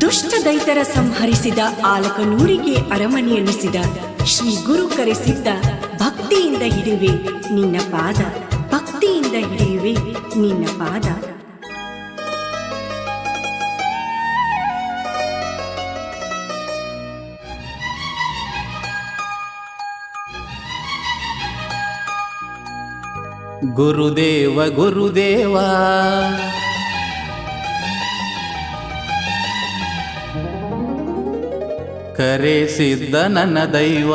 ದುಷ್ಟ ದೈತರ ಸಂಹರಿಸಿದ ಆಲಕನೂರಿಗೆ ಅರಮನೆಯನ್ನಿಸಿದ ಶ್ರೀ ಗುರು ಕರೆಸಿದ್ದ ಭಕ್ತಿಯಿಂದ ಹಿಡಿಯುವೆ ನಿನ್ನ ಪಾದ, ಭಕ್ತಿಯಿಂದ ಹಿಡಿಯುವೆ ನಿನ್ನ ಪಾದ. ಗುರುದೇವ ಗುರುದೇವ ಕರೆಸಿದ್ದ ನನ್ನ ದೈವ.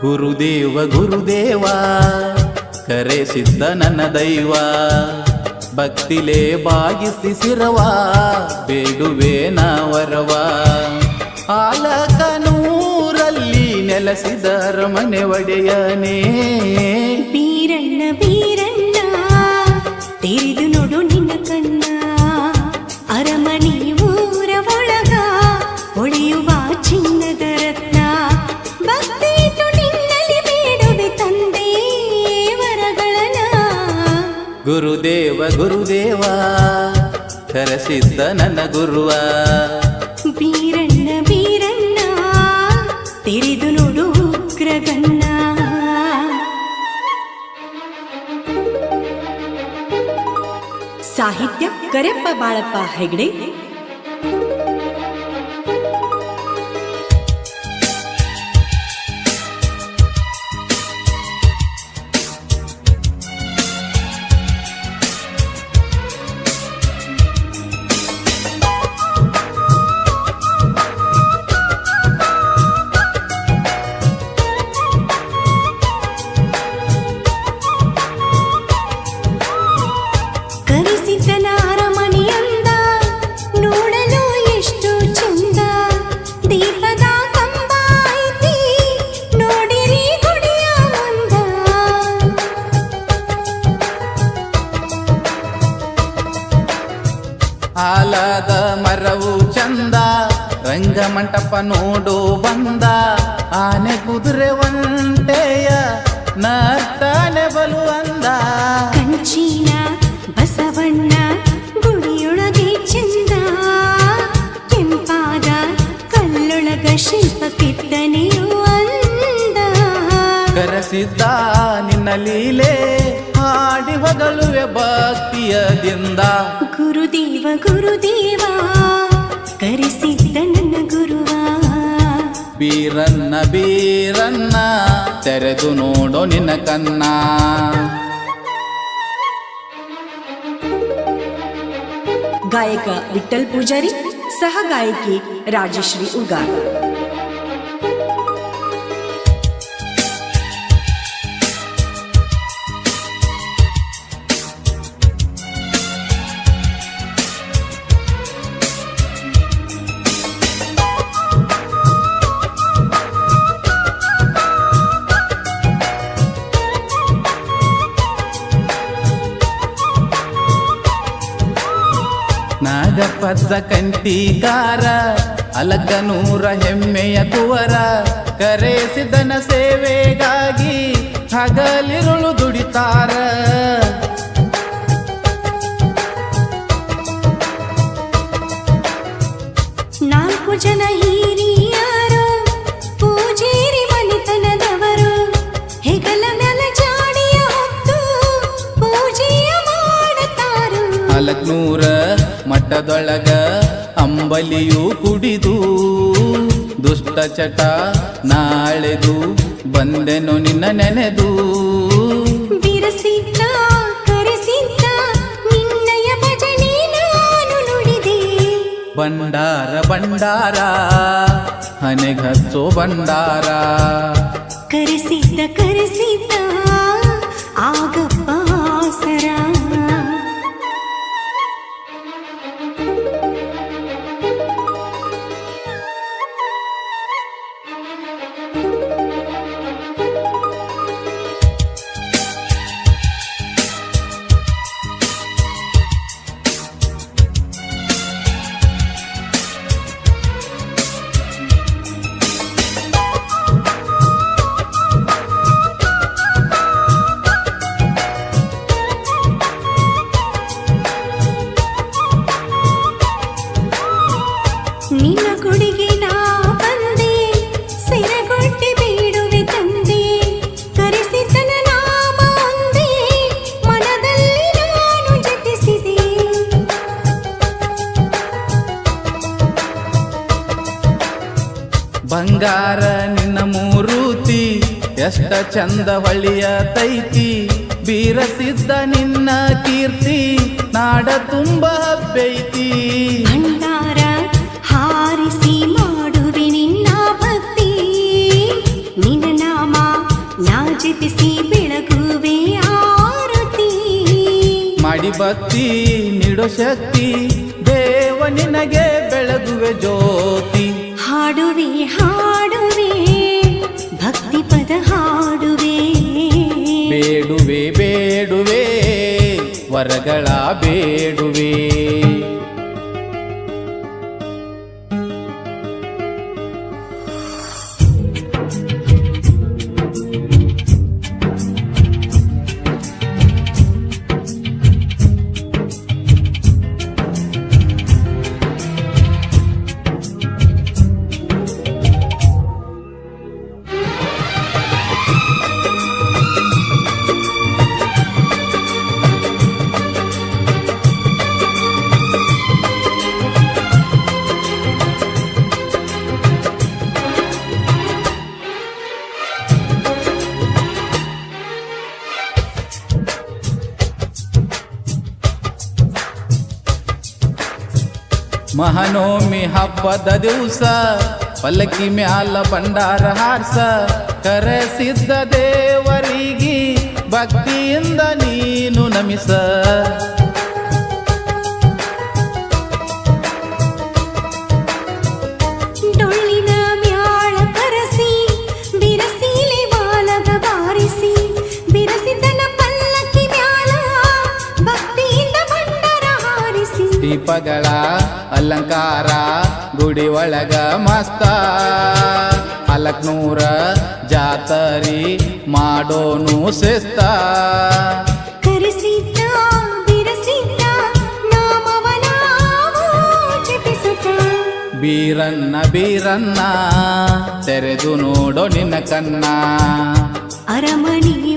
ಗುರುದೇವ ಗುರುದೇವ. ಕರೆಸಿದ್ದ ನನ್ನ ದೈವ. ಭಕ್ತಿಲೇ ಬಾಗಿಸಿ ಸಿರವ ಬೇಡುವೆ ನಾವರವ. ಆಲಕನೂರಲ್ಲಿ ನೆಲೆಸಿದ ಮನೆ ಒಡೆಯನೇ. ಬೀರಣ್ಣ ಬೀರಣ್ಣ. ಗುರುದೇವ ಗುರುದೇವ ಕರೆಸಿದ್ದ ನನ್ನ ಗುರುವ. ಬೀರಣ್ಣ ಬೀರಣ್ಣ ತಿರಿದು ನೋಡು ಉಗ್ರಗಣ್ಣ. ಸಾಹಿತ್ಯ ಕರೆಪ್ಪ ಬಾಳಪ್ಪ ಹೆಗ್ಡೆ. ಆಲದ ಮರವು ಚಂದ ರಂಗಮಂಟಪ ನೋಡು ಬಂದ. ಆನೆ ಕುದುರೆ ಒಂಟೆಯ ನರ್ತಾನೆ ಬಲು ಅಂದ. ಕಂಚಿನ ಬಸವಣ್ಣ ಗುಡಿಯೊಳಗೆ ಚಂದ. ಕೆಂಪಾದ ಕಲ್ಲೊಳಗ ಶಿಲ್ಪ ಕೆತ್ತನೆಯು ಅಂದ. ಕರೆಸಿದ್ದ ನಿನ್ನ ಲೀಲೆ ಹೊಗಳುವೆ ಭಕ್ತಿಯದಿಂದ. ಗುರುದೇವ ಗುರುದೇವ ಕರೆಸಿದ್ದ ನನ್ನ ಗುರುವ. ಬೀರನ್ನ ಬೀರನ್ನ ತೆರೆದು ನೋಡೋ ನಿನ್ನ ಕನ್ನ ಗಾಯಕ ವಿಠಲ್ ಪೂಜಾರಿ ಸಹ ಗಾಯಕಿ ರಾಜಶ್ರೀ ಉಗಾರ್. ನಾಗಪದ್ದ ಕಂಠೀಕಾರ ಅಲಕನೂರ ಹೆಮ್ಮೆಯ ಕುವರ ಕರೆಸಿದನ ಸೇವೆಗಾಗಿ ಹಗಲಿರುಳು ದುಡಿತಾರ. ಮಠದೊಳಗ ಅಂಬಲಿಯು ಕುಡಿದು ದುಷ್ಟ ಚಟ ನಾಳೆದು ಬಂದೆನು ನಿನ್ನ ನೆನೆದು. ಬಿರಸಿದ್ದ ಕರೆಸಿದ್ದ ನಿನ್ನಯ ಭಜನೆ ನಾನು ನುಡಿದೆ. ಬಂಡಾರ ಬಂಡಾರ ಹನೆಗಚ್ಚೋ ಭಂಡಾರ. ಕರೆಸಿದ್ದ ಕರೆಸಿದ್ದ ಆಗಪ್ಪ ಬಂಗಾರ ನಿನ್ನ ಮೂರೂತಿ ಎಷ್ಟ ಚಂದ ಹೊಳಿಯ ತೈತಿ. ಬೀರಸಿದ್ದ ನಿನ್ನ ಕೀರ್ತಿ ನಾಡ ತುಂಬ ಹಬ್ಬೈತಿ. ಭಂಡಾರ ಹಾರಿಸಿ ಮಾಡುವೆ ನಿನ್ನ ಭಕ್ತಿ. ನಿನ್ನ ನಾಮ ನಾಚಿತಿಸಿ ಬೆಳಗುವೆ ಆರತಿ. ಮಾಡಿ ಭಕ್ತಿ ನೀಡೋ ಶಕ್ತಿ ದೇವ ನಿನಗೆ ಬೆಳಗುವೆ ಜ್ಯೋತಿ. ಹಾಡುವೆ ಹಾಡುವೆ ಭಕ್ತಿ ಪದ ಹಾಡುವೆ. ಬೇಡುವೆ ಬೇಡುವೆ ವರಗಳ ಬೇಡುವೆ. ಮಹನೋಮಿ ಹಬ್ಬದ ದಿವಸ ಪಲ್ಲಕ್ಕಿ ಮ್ಯಾಲ ಭಂಡಾರ ಹಾರ್ಸ ಕರೆಸಿದ್ದ ದೇವರಿಗೆ ಭಕ್ತಿಯಿಂದ ನೀನು ನಮಿಸ. ದೀಪಗಳ ಅಲಂಕಾರ ಗುಡಿ ಒಳಗ ಮಸ್ತ. ಅಲಕ್ನೂರ ಜಾತರಿ ಮಾಡೋನು ಶಿಸ್ತ. ಬೀರನ್ನ ಬೀರನ್ನ ತೆರೆದು ನೋಡೋ ನಿನ್ನ ಕನ್ನ. ಅರಮನೆ